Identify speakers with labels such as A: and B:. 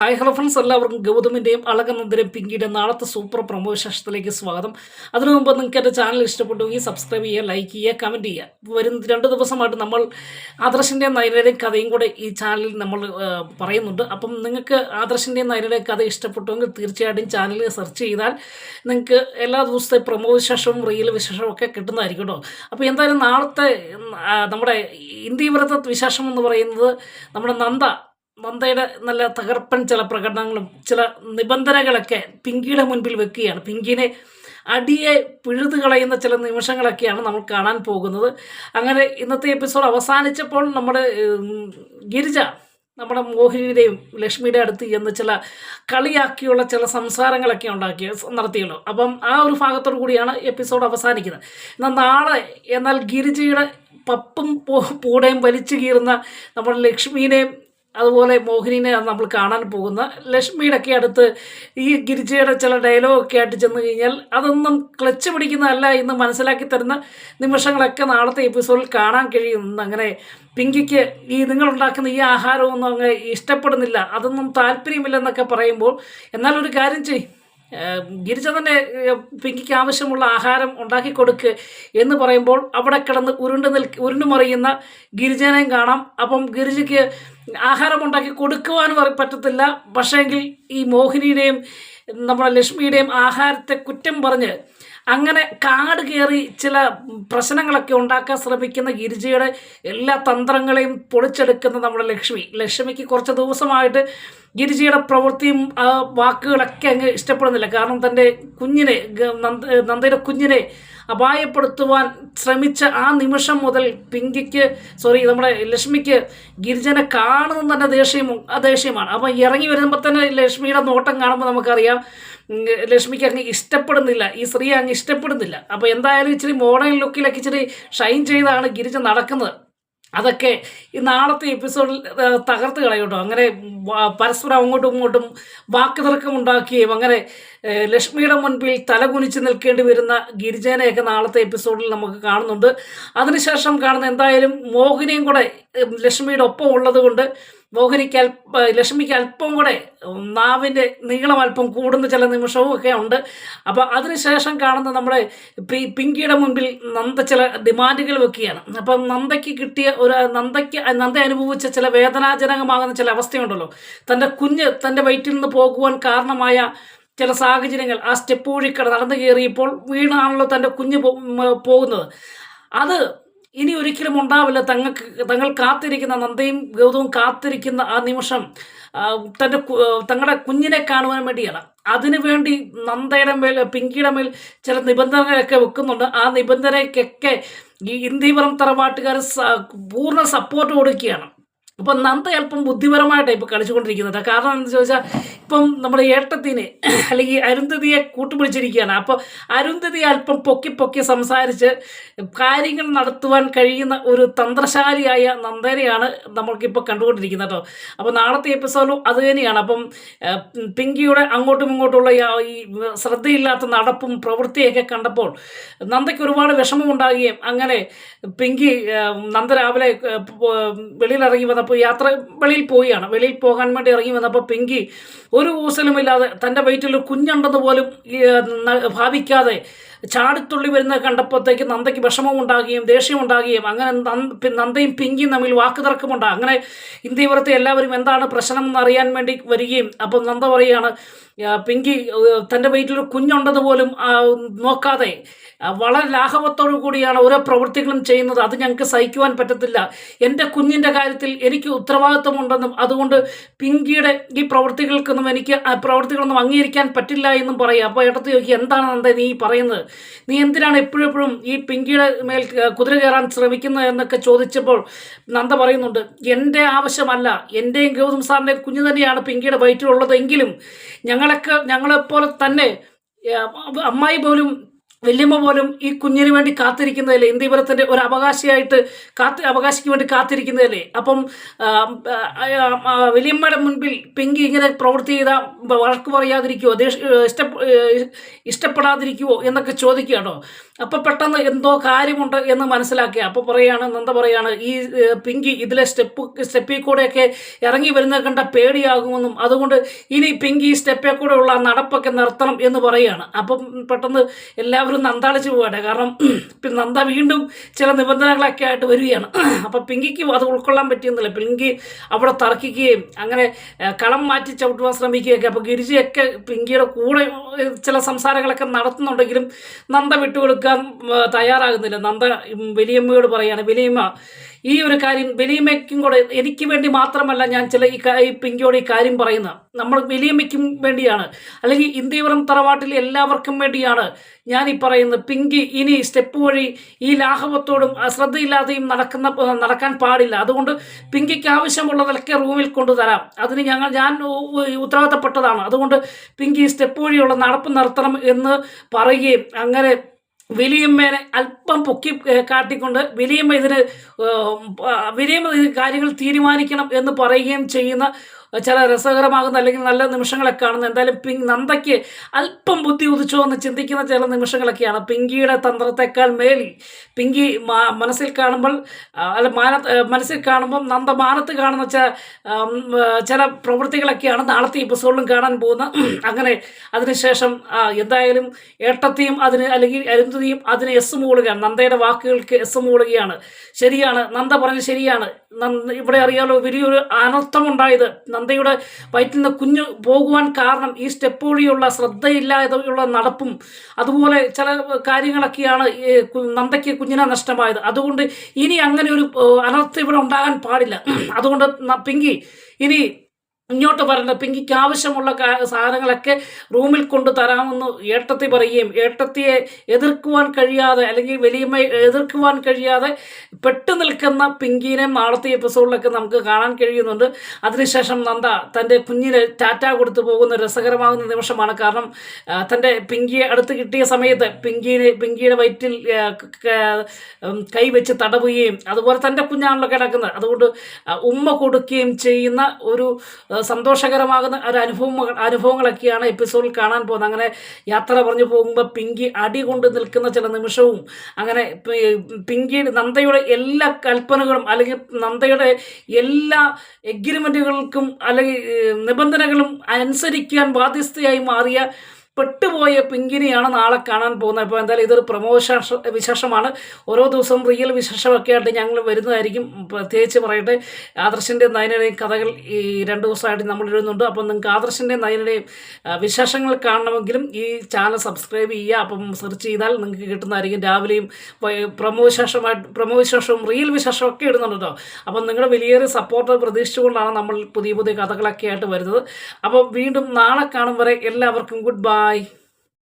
A: Hi hello friends എല്ലാവർക്കും ഗൗതമിന്റെയും അളകനന്ദരം പിങ്കിയുടെ നാളത്തെ super promo വിശേഷത്തിലേക്ക് സ്വാഗതം. അതിനു മുമ്പ് നിങ്ങൾക്ക് എന്റെ ചാനൽ ഇഷ്ടപ്പെട്ടുവെങ്കിൽ സബ്സ്ക്രൈബ് ചെയ്യുക ലൈക്ക് ചെയ്യുക കമന്റ് ചെയ്യുക. വരുന്ന രണ്ട് ദിവസമായിട്ട് നമ്മൾ ആദർശിന്റെയും നയനയുടെയും കഥയും കൂടെ ഈ ചാനലിൽ നമ്മൾ പറയുന്നുണ്ട്. അപ്പം നിങ്ങൾക്ക് ആദർശിന്റെയും നയനയുടെയും കഥ ഇഷ്ടപ്പെട്ടുവെങ്കിൽ തീർച്ചയായിട്ടും ചാനൽ സെർച്ച് ചെയ്താൽ നിങ്ങൾക്ക് എല്ലാ ദിവസത്തെ പ്രൊമോ വിശേഷവും റീൽ വിശേഷവും ഒക്കെ കിട്ടുന്നതായിരിക്കും കേട്ടോ. അപ്പോൾ എന്തായാലും നാളത്തെ നമ്മുടെ ഇന്ത്യ വ്രത വിശേഷം എന്ന് പറയുന്നത് നമ്മുടെ നന്ദ നന്ദയുടെ നല്ല തകർപ്പൻ ചില പ്രകടനങ്ങളും ചില നിബന്ധനകളൊക്കെ പിങ്കിയുടെ മുൻപിൽ വെക്കുകയാണ്. പിങ്കിനെ അടിയെ പിഴുതു കളയുന്ന ചില നിമിഷങ്ങളൊക്കെയാണ് നമ്മൾ കാണാൻ പോകുന്നത്. അങ്ങനെ ഇന്നത്തെ എപ്പിസോഡ് അവസാനിച്ചപ്പോൾ നമ്മുടെ ഗിരിജ നമ്മുടെ മോഹിനിയുടെയും ലക്ഷ്മിയുടെ അടുത്ത് ചെന്ന് ചില കളിയാക്കിയുള്ള ചില സംസാരങ്ങളൊക്കെ ഉണ്ടാക്കി നടത്തിയല്ലോ. അപ്പം ആ ഒരു ഭാഗത്തോടു കൂടിയാണ് എപ്പിസോഡ് അവസാനിക്കുന്നത്. എന്നാൽ നാളെ എന്നാൽ ഗിരിജയുടെ പപ്പും പൂടയും വലിച്ചു കീറുന്ന നമ്മുടെ ലക്ഷ്മീനെയും അതുപോലെ മോഹിനിനെ നമ്മൾ കാണാൻ പോകുന്ന ലക്ഷ്മിയുടെ ഒക്കെ അടുത്ത് ഈ ഗിരിജയുടെ ചില ഡയലോഗൊക്കെ ആയിട്ട് ചെന്ന് കഴിഞ്ഞാൽ അതൊന്നും ക്ലച്ച് പിടിക്കുന്നതല്ല എന്ന് മനസ്സിലാക്കി തരുന്ന നിമിഷങ്ങളൊക്കെ നാളത്തെ എപ്പിസോഡിൽ കാണാൻ കഴിയുന്നു അങ്ങനെ പിങ്കിക്ക് ഈ നിങ്ങളുണ്ടാക്കുന്ന ഈ ആഹാരമൊന്നും അങ്ങ് ഇഷ്ടപ്പെടുന്നില്ല. അതൊന്നും താല്പര്യമില്ലെന്നൊക്കെ പറയുമ്പോൾ എന്നാൽ ഒരു കാര്യം ചെയ് ഏഹ് ഗിരിജ തന്നെ പിങ്കിക്ക് ആവശ്യമുള്ള ആഹാരം ഉണ്ടാക്കി കൊടുക്ക് എന്ന് പറയുമ്പോൾ അവിടെ കിടന്ന് ഉരുണ്ട് നിൽ ഉരുണ്ടുമറിയുന്ന ഗിരിജനെയും കാണാം. അപ്പം ഗിരിജയ്ക്ക് ആഹാരം ഉണ്ടാക്കി കൊടുക്കുവാൻ പറ- പറ്റത്തില്ല. പക്ഷേങ്കിൽ ഈ മോഹിനിയുടെയും നമ്മുടെ ലക്ഷ്മിയുടെയും ആഹാരത്തെ കുറ്റം പറഞ്ഞ് അങ്ങനെ കാട് കയറി ചില പ്രശ്നങ്ങളൊക്കെ ഉണ്ടാക്കാൻ ശ്രമിക്കുന്ന ഗിരിജയുടെ എല്ലാ തന്ത്രങ്ങളെയും പൊളിച്ചെടുക്കുന്ന നമ്മുടെ ലക്ഷ്മി. ലക്ഷ്മിക്ക് കുറച്ച് ദിവസമായിട്ട് ഗിരിജയുടെ പ്രവൃത്തിയും വാക്കുകളൊക്കെ അങ്ങ് ഇഷ്ടപ്പെടുന്നില്ല. കാരണം തന്റെ കുഞ്ഞിനെ നന്ദ നന്ദയുടെ കുഞ്ഞിനെ അപായപ്പെടുത്തുവാൻ ശ്രമിച്ച ആ നിമിഷം മുതൽ പിങ്കിക്ക് സോറി നമ്മുടെ ലക്ഷ്മിക്ക് ഗിരിജനെ കാണുന്നത് തന്നെ ദേഷ്യം ദേഷ്യമാണ്. അപ്പം ഇറങ്ങി വരുമ്പോൾ തന്നെ ലക്ഷ്മിയുടെ നോട്ടം കാണുമ്പോൾ നമുക്കറിയാം ലക്ഷ്മിക്ക് അങ്ങ് ഇഷ്ടപ്പെടുന്നില്ല. ഈ സ്ത്രീ അങ്ങ് ഇഷ്ടപ്പെടുന്നില്ല. അപ്പോൾ എന്തായാലും ഇച്ചിരി മോഡേൺ ലുക്കിലൊക്കെ ഇച്ചിരി ഷൈൻ ചെയ്താണ് ഗിരിജ നടക്കുന്നത്. അതൊക്കെ ഈ നാളത്തെ എപ്പിസോഡിൽ തകർത്ത് കളയൂട്ടോ. അങ്ങനെ പരസ്പരം അങ്ങോട്ടും ഇങ്ങോട്ടും വാക്ക് ഉണ്ടാക്കുകയും അങ്ങനെ ലക്ഷ്മിയുടെ മുൻപിൽ തലകുനിച്ച് നിൽക്കേണ്ടി വരുന്ന ഗിരിജനെയൊക്കെ നാളത്തെ എപ്പിസോഡിൽ നമുക്ക് കാണുന്നുണ്ട്. അതിനുശേഷം കാണുന്ന എന്തായാലും മോഹിനിയും കൂടെ ലക്ഷ്മിയുടെ ഒപ്പം ഉള്ളത് കൊണ്ട് മോഹിനിക്ക് അല്പ ലക്ഷ്മിക്ക് അല്പം കൂടെ നാവിന്റെ നീളം അല്പം കൂടുന്ന ചില നിമിഷവും ഒക്കെ ഉണ്ട്. അപ്പോൾ അതിനുശേഷം കാണുന്ന നമ്മുടെ പി പിങ്കിയുടെ മുൻപിൽ നന്ദ ചില ഡിമാൻഡുകൾ വെക്കുകയാണ്. അപ്പം നന്ദയ്ക്ക് കിട്ടിയ ഒരു നന്ദയ്ക്ക് നന്ദ അനുഭവിച്ച ചില വേദനാജനകമാകുന്ന ചില അവസ്ഥയുണ്ടല്ലോ. തന്റെ കുഞ്ഞ് തന്റെ വയറ്റിൽ നിന്ന് പോകുവാൻ കാരണമായ ചില സാഹചര്യങ്ങൾ ആ സ്റ്റെപ്പ് വഴിക്കട നടന്നു കയറിയപ്പോൾ വീണാണല്ലോ തന്റെ കുഞ്ഞ് പോകുന്നത്. അത് ഇനി ഒരിക്കലും ഉണ്ടാവില്ല. തങ്ങൾക്ക് തങ്ങൾ കാത്തിരിക്കുന്ന നന്ദയും ഗൗതവും കാത്തിരിക്കുന്ന ആ നിമിഷം തന്റെ തങ്ങളുടെ കുഞ്ഞിനെ കാണുവാൻ വേണ്ടിയാണ്. അതിനുവേണ്ടി നന്ദയുടെ മേൽ പിങ്കിയുടെ മേൽ ചില നിബന്ധനകളൊക്കെ വെക്കുന്നുണ്ട്. ആ നിബന്ധനയ്ക്കൊക്കെ ഈ ഇന്ത്യപുരം തറവാട്ടുകാർ പൂർണ സപ്പോർട്ട് കൊടുക്കുകയാണ്. അപ്പം നന്ദ അല്പം ബുദ്ധിപരമായിട്ടാണ് ഇപ്പോൾ കളിച്ചുകൊണ്ടിരിക്കുന്നത്. കാരണം എന്താണെന്ന് ചോദിച്ചാൽ ഇപ്പം നമ്മുടെ ഏട്ടത്തിനെ അല്ലെങ്കിൽ അരുന്ധതിയെ കൂട്ടുപിടിച്ചിരിക്കുകയാണ്. അപ്പോൾ അരുന്ധതി അല്പം പൊക്കി പൊക്കി സംസാരിച്ച് കാര്യങ്ങൾ നടത്തുവാൻ കഴിയുന്ന ഒരു തന്ത്രശാലിയായ നന്ദനെയാണ് നമ്മൾക്കിപ്പോൾ കണ്ടുകൊണ്ടിരിക്കുന്നത് കേട്ടോ. അപ്പോൾ നാളത്തെ എപ്പിസോഡും അത് തന്നെയാണ്. അപ്പം പിങ്കിയുടെ അങ്ങോട്ടും ഇങ്ങോട്ടുള്ള ഈ ശ്രദ്ധയില്ലാത്ത നടപ്പും പ്രവൃത്തിയൊക്കെ കണ്ടപ്പോൾ നന്ദയ്ക്ക് ഒരുപാട് വിഷമം വിഷമമുണ്ടാകുകയും അങ്ങനെ പിങ്കി നന്ദ രാവിലെ വെളിയിലിറങ്ങി പോ- വന്നപ്പോൾ യാത്ര വെളിയിൽ പോവുകയാണ്. വെളിയിൽ പോകാൻ വേണ്ടി ഇറങ്ങി വന്നപ്പോൾ പിങ്കി ഒരു ഊസലുമില്ലാതെ തന്റെ വയറ്റിൽ കുഞ്ഞുണ്ടെന്ന് പോലും ഭാവിക്കാതെ ചാടിത്തുള്ളി വരുന്ന കണ്ടപ്പോഴത്തേക്ക് നന്ദയ്ക്ക് വിഷമം ഉണ്ടാകുകയും ദേഷ്യം ഉണ്ടാകുകയും അങ്ങനെ നന്ദയും പിങ്കിയും തമ്മിൽ വാക്കുതർക്കമുണ്ടാകും അങ്ങനെ ഇന്ത്യപുരത്തെ എല്ലാവരും എന്താണ് പ്രശ്നം എന്ന് അറിയാൻ വേണ്ടി വരികയും അപ്പം നന്ദ പറയുകയാണ് പിങ്കി തന്റെ വയറ്റിൽ കുഞ്ഞുണ്ടത് പോലും നോക്കാതെ വളരെ ലാഘവത്തോടു കൂടിയാണ് ഓരോ പ്രവൃത്തികളും ചെയ്യുന്നത്. അത് ഞങ്ങൾക്ക് സഹിക്കുവാൻ പറ്റത്തില്ല. എന്റെ കുഞ്ഞിന്റെ കാര്യത്തിൽ എനിക്ക് ഉത്തരവാദിത്വമുണ്ടെന്നും അതുകൊണ്ട് പിങ്കിയുടെ ഈ പ്രവൃത്തികൾക്കൊന്നും എനിക്ക് പ്രവൃത്തികളൊന്നും അംഗീകരിക്കാൻ പറ്റില്ല എന്നും പറയും. അപ്പോൾ ഏട്ടത്തി ചോദിക്കുക എന്താണ് നന്ദ നീ പറയുന്നത്? നീ എന്തിനാണ് എപ്പോഴും എപ്പോഴും ഈ പിങ്കിയുടെ മേൽ കുതിര കയറാൻ ശ്രമിക്കുന്നത് എന്നൊക്കെ ചോദിച്ചപ്പോൾ നന്ദ പറയുന്നുണ്ട് എന്റെ ആവശ്യമല്ല. എന്റെയും ഗൗതം സാറിന്റെയും കുഞ്ഞു തന്നെയാണ് പിങ്കിയുടെ വയറ്റിലുള്ളതെങ്കിലും ഞങ്ങളൊക്കെ ഞങ്ങളെപ്പോലെ തന്നെ അമ്മായി പോലും വല്യമ്മ പോലും ഈ കുഞ്ഞിന് വേണ്ടി കാത്തിരിക്കുന്നതല്ലേ? ഇന്ത്യപുരത്തിന്റെ ഒരു അവകാശിയായിട്ട് കാത്ത് അവകാശിക്ക് വേണ്ടി കാത്തിരിക്കുന്നതല്ലേ? അപ്പം വല്യമ്മയുടെ മുൻപിൽ പിങ്കി ഇങ്ങനെ പ്രവൃത്തി ചെയ്ത വഴക്ക് പറയാതിരിക്കുവോ? ഇഷ്ട ഇഷ്ടപ്പെടാതിരിക്കുവോ എന്നൊക്കെ ചോദിക്കുകയാണോ? അപ്പോൾ പെട്ടെന്ന് എന്തോ കാര്യമുണ്ട് എന്ന് മനസ്സിലാക്കി അപ്പോൾ പറയാണ് നന്ദ പറയാണ് ഈ പിങ്കി ഇതിലെ സ്റ്റെപ്പ് സ്റ്റെപ്പിൽ കൂടെയൊക്കെ ഇറങ്ങി വരുന്നത് കണ്ട പേടിയാകുമെന്നും അതുകൊണ്ട് ഇനി പിങ്കി ഈ കൂടെ ഉള്ള നടപ്പൊക്കെ നിർത്തണം എന്ന് പറയുകയാണ് അപ്പം പെട്ടെന്ന് എല്ലാവരും നന്താളിച്ച് പോകട്ടെ കാരണം പിന്നെ നന്ദ വീണ്ടും ചില നിബന്ധനകളൊക്കെ ആയിട്ട് വരികയാണ്. അപ്പം പിങ്കിക്ക് അത് ഉൾക്കൊള്ളാൻ പറ്റിയെന്നില്ല പിങ്കി അവിടെ തർക്കിക്കുകയും അങ്ങനെ കളം മാറ്റി ചവിട്ടുവാൻ ശ്രമിക്കുകയൊക്കെ. അപ്പോൾ ഗിരിജയൊക്കെ പിങ്കിയുടെ കൂടെ ചില സംസാരങ്ങളൊക്കെ നടത്തുന്നുണ്ടെങ്കിലും നന്ദ വിട്ടുകൊടുക്കാൻ തയ്യാറാകുന്നില്ല. നന്ദ വലിയമ്മയോട് പറയുകയാണ് വലിയമ്മ ഈ ഒരു കാര്യം വലിയമ്മയ്ക്കും കൂടെ എനിക്ക് വേണ്ടി മാത്രമല്ല ഞാൻ ചില ഈ ഈ പിങ്കിയോട് ഈ കാര്യം പറയുന്നത്. നമ്മൾ വലിയമ്മയ്ക്കും വേണ്ടിയാണ്. അല്ലെങ്കിൽ ഇന്ത്യവരം തറവാട്ടിൽ എല്ലാവർക്കും വേണ്ടിയാണ് ഞാൻ ഈ പറയുന്നത്. പിങ്കി ഇനി സ്റ്റെപ്പ് വഴി ഈ ലാഘവത്തോടും അശ്രദ്ധയില്ലാതെയും നടക്കുന്ന നടക്കാൻ പാടില്ല. അതുകൊണ്ട് പിങ്കിക്ക് ആവശ്യമുള്ളതൊക്കെ റൂമിൽ കൊണ്ടുതരാം. അതിന് ഞങ്ങൾ ഞാൻ ഉത്തരവാദിത്തപ്പെട്ടതാണ്. അതുകൊണ്ട് പിങ്കി സ്റ്റെപ്പ് വഴിയുള്ള നടപ്പ് നിർത്തണം എന്ന് പറയുകയും അങ്ങനെ വലിയമ്മേനെ അല്പം പൊക്കി കാട്ടിക്കൊണ്ട് വിലിയമ്മ ഇതിന് വിലിയമ്മ കാര്യങ്ങൾ തീരുമാനിക്കണം എന്ന് പറയുകയും ചെയ്യുന്ന ചില രസകരമാകുന്ന അല്ലെങ്കിൽ നല്ല നിമിഷങ്ങളൊക്കെ കാണുന്ന എന്തായാലും പിങ്ക് നന്ദയ്ക്ക് അല്പം ബുദ്ധി ഉദിച്ചോ എന്ന് ചിന്തിക്കുന്ന ചില നിമിഷങ്ങളൊക്കെയാണ്. പിങ്കിയുടെ തന്ത്രത്തെക്കാൾ മേലി പിങ്കി മനസ്സിൽ കാണുമ്പോൾ അല്ല മാന മനസ്സിൽ കാണുമ്പം നന്ദ മാനത്ത് കാണുന്ന ചില പ്രവൃത്തികളൊക്കെയാണ് നാളത്തെ എപ്പിസോഡിലും കാണാൻ പോകുന്ന. അങ്ങനെ അതിനുശേഷം എന്തായാലും ഏട്ടത്തെയും അതിന് അല്ലെങ്കിൽ അരുന്ധതിയും അതിന് എസ് മൂളുകയാണ്. നന്ദയുടെ വാക്കുകൾക്ക് എസ് മൂളുകയാണ്. ശരിയാണ്. നന്ദ പറഞ്ഞ് ശരിയാണ്. ഇവിടെ അറിയാലോ വലിയൊരു അനർത്ഥമുണ്ടായത് നന്ദയുടെ വയറ്റിൽ നിന്ന് കുഞ്ഞ് പോകുവാൻ കാരണം ഈ സ്റ്റെപ്പ് വഴിയുള്ള ശ്രദ്ധയില്ലാതെയുള്ള നടപ്പും. അതുപോലെ ചില കാര്യങ്ങളൊക്കെയാണ് നന്ദയ്ക്ക് കുഞ്ഞിനെ നഷ്ടമായത്. അതുകൊണ്ട് ഇനി അങ്ങനെ ഒരു അനർത്ഥം ഇവിടെ ഉണ്ടാകാൻ പാടില്ല. അതുകൊണ്ട് പിങ്കി ഇനി ഇങ്ങോട്ട് പറയുന്നത് പിങ്കിക്ക് ആവശ്യമുള്ള സാധനങ്ങളൊക്കെ റൂമിൽ കൊണ്ട് തരാമെന്ന് ഏട്ടത്തി പറയുകയും ഏട്ടത്തിയെ എതിർക്കുവാൻ കഴിയാതെ അല്ലെങ്കിൽ വലിയമ്മയെ എതിർക്കുവാൻ കഴിയാതെ പെട്ടു നിൽക്കുന്ന പിങ്കിനെ നാളത്തെ എപ്പിസോഡിലൊക്കെ നമുക്ക് കാണാൻ കഴിയുന്നുണ്ട്. അതിനുശേഷം നന്ദ തന്റെ കുഞ്ഞിന് ടാറ്റ കൊടുത്തു പോകുന്ന രസകരമാകുന്ന നിമിഷമാണ് കാരണം തന്റെ പിങ്കിയെ അടുത്ത് കിട്ടിയ സമയത്ത് പിങ്കിനെ പിങ്കിയുടെ വയറ്റിൽ കൈവച്ച് തടവുകയും അതുപോലെ തന്റെ കുഞ്ഞാണല്ലോ കിടക്കുന്നത്. അതുകൊണ്ട് ഉമ്മ കൊടുക്കുകയും ചെയ്യുന്ന ഒരു സന്തോഷകരമാകുന്ന ഒരു അനുഭവം അനുഭവങ്ങളൊക്കെയാണ് എപ്പിസോഡിൽ കാണാൻ പോകുന്നത്. അങ്ങനെ യാത്ര പറഞ്ഞു പോകുമ്പോൾ പിങ്കി അടി കൊണ്ട് നിൽക്കുന്ന ചില നിമിഷവും അങ്ങനെ പിങ്കിയുടെ പിങ്കി നന്ദയുടെ എല്ലാ കൽപ്പനകളും അല്ലെങ്കിൽ നന്ദയുടെ എല്ലാ എഗ്രിമെന്റുകൾക്കും അല്ലെങ്കിൽ നിബന്ധനകളും അനുസരിക്കാൻ ബാധ്യസ്ഥയായി മാറിയ പെട്ടുപോയ പിങ്കിനെയാണ് നാളെ കാണാൻ പോകുന്നത്. അപ്പോൾ എന്തായാലും ഇതൊരു പ്രമോശ വിശേഷമാണ്. ഓരോ ദിവസവും റിയൽ വിശേഷമൊക്കെ ആയിട്ട് ഞങ്ങൾ വരുന്നതായിരിക്കും. പ്രത്യേകിച്ച് പറയട്ടെ ആദർശിന്റെ നയനയുടെയും കഥകൾ ഈ രണ്ട് ദിവസമായിട്ട് നമ്മൾ എഴുതുന്നുണ്ട് അപ്പം നിങ്ങൾക്ക് ആദർശിന്റെ നയനയുടെയും വിശേഷങ്ങൾ കാണണമെങ്കിലും ഈ ചാനൽ സബ്സ്ക്രൈബ് ചെയ്യുക. അപ്പം സെർച്ച് ചെയ്താൽ നിങ്ങൾക്ക് കിട്ടുന്നതായിരിക്കും. രാവിലെയും പ്രമോ വിശേഷമായിട്ട് പ്രമോ വിശേഷവും റിയൽ വിശേഷവും ഒക്കെ ഇടുന്നുണ്ട് അപ്പം നിങ്ങളുടെ വലിയൊരു സപ്പോർട്ട് പ്രതീക്ഷിച്ചുകൊണ്ടാണ് നമ്മൾ പുതിയ പുതിയ കഥകളൊക്കെ ആയിട്ട് വരുന്നത്. അപ്പോൾ വീണ്ടും നാളെ കാണും വരെ എല്ലാവർക്കും ഗുഡ് ബൈ Bye.